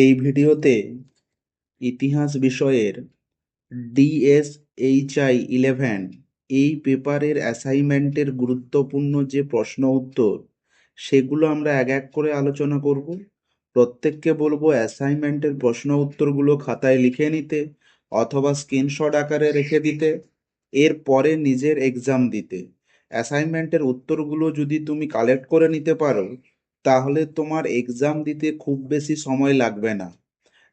এই ভিডিওতে ইতিহাস বিষয়ের ডিএসএইচআই ইলেভেন এই পেপারের অ্যাসাইনমেন্টের গুরুত্বপূর্ণ যে প্রশ্ন উত্তর, সেগুলো আমরা এক এক করে আলোচনা করব। প্রত্যেককে বলব অ্যাসাইনমেন্টের প্রশ্ন উত্তরগুলো খাতায় লিখে নিতে অথবা স্ক্রিনশট আকারে রেখে দিতে এরপরে নিজের এক্সাম দিতে। অ্যাসাইনমেন্টের উত্তরগুলো যদি তুমি কালেক্ট করে নিতে পারো তাহলে তোমার এক্সাম দিতে খুব বেশি সময় লাগবে না।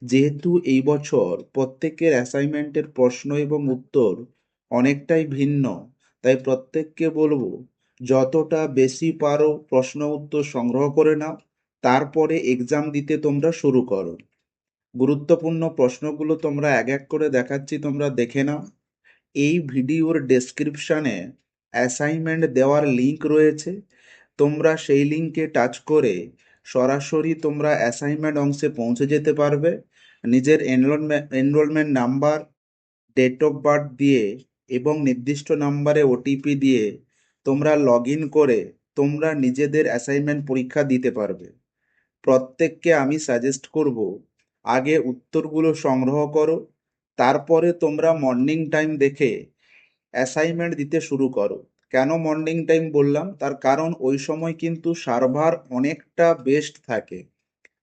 যেহেতু এই বছর প্রত্যেকের অ্যাসাইনমেন্টের প্রশ্ন এবং উত্তর অনেকটাই ভিন্ন, তাই প্রত্যেককে বলব, যতটা বেশি পারো প্রশ্ন উত্তর সংগ্রহ করে নাও, তারপরে এক্সাম দিতে তোমরা শুরু করো। গুরুত্বপূর্ণ প্রশ্নগুলো তোমরা এক এক করে দেখাচ্ছি, তোমরা দেখে নাও। এই ভিডিওর ডেসক্রিপশানে অ্যাসাইনমেন্ট দেওয়ার লিঙ্ক রয়েছে। তোমরা সেই লিঙ্কে টাচ করে সরাসরি তোমরা অ্যাসাইনমেন্ট অংশে পৌঁছে যেতে পারবে। নিজের enrolment enrolment number date of birth দিয়ে এবং নির্দিষ্ট নাম্বারে ওটিপি দিয়ে তোমরা লগ ইন করে তোমরা নিজেদের অ্যাসাইনমেন্ট পরীক্ষা দিতে পারবে। প্রত্যেককে আমি সাজেস্ট করব, আগে উত্তরগুলো সংগ্রহ করো, তারপরে তোমরা মর্নিং টাইম দেখে অ্যাসাইনমেন্ট দিতে শুরু করো। কেন মর্নিং টাইম বললাম? তার কারণ ওই সময় কিন্তু সার্ভার অনেকটা বেস্ট থাকে।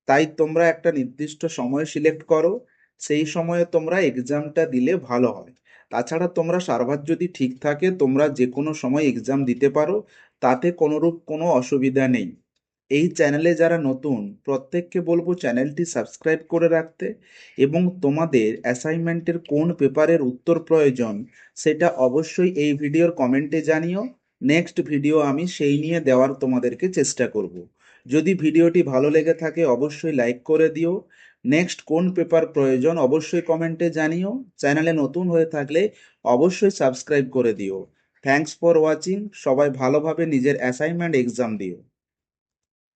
তাই তোমরা একটা নির্দিষ্ট সময় সিলেক্ট করো, সেই সময়ে তোমরা এক্সামটা দিলে ভালো হয়। তাছাড়া তোমরা সার্ভার যদি ঠিক থাকে, তোমরা যে কোনো সময় এক্সাম দিতে পারো, তাতে কোনোরূপ কোনো অসুবিধা নেই। এই চ্যানেলে যারা নতুন, প্রত্যেককে বলব চ্যানেলটি সাবস্ক্রাইব করে রাখতে এবং তোমাদের অ্যাসাইনমেন্টের কোন পেপারের উত্তর প্রয়োজন সেটা অবশ্যই এই ভিডিওর কমেন্টে জানিও। নেক্সট ভিডিও আমি সেই নিয়ে দেওয়ার তোমাদেরকে চেষ্টা করব। যদি ভিডিওটি ভালো লেগে থাকে অবশ্যই লাইক করে দিও। নেক্সট কোন পেপার প্রয়োজন অবশ্যই কমেন্টে জানিও। চ্যানেলে নতুন হয়ে থাকলে অবশ্যই সাবস্ক্রাইব করে দিও। থ্যাঙ্কস ফর ওয়াচিং সবাই ভালোভাবে নিজের অ্যাসাইনমেন্ট এক্সাম দিও।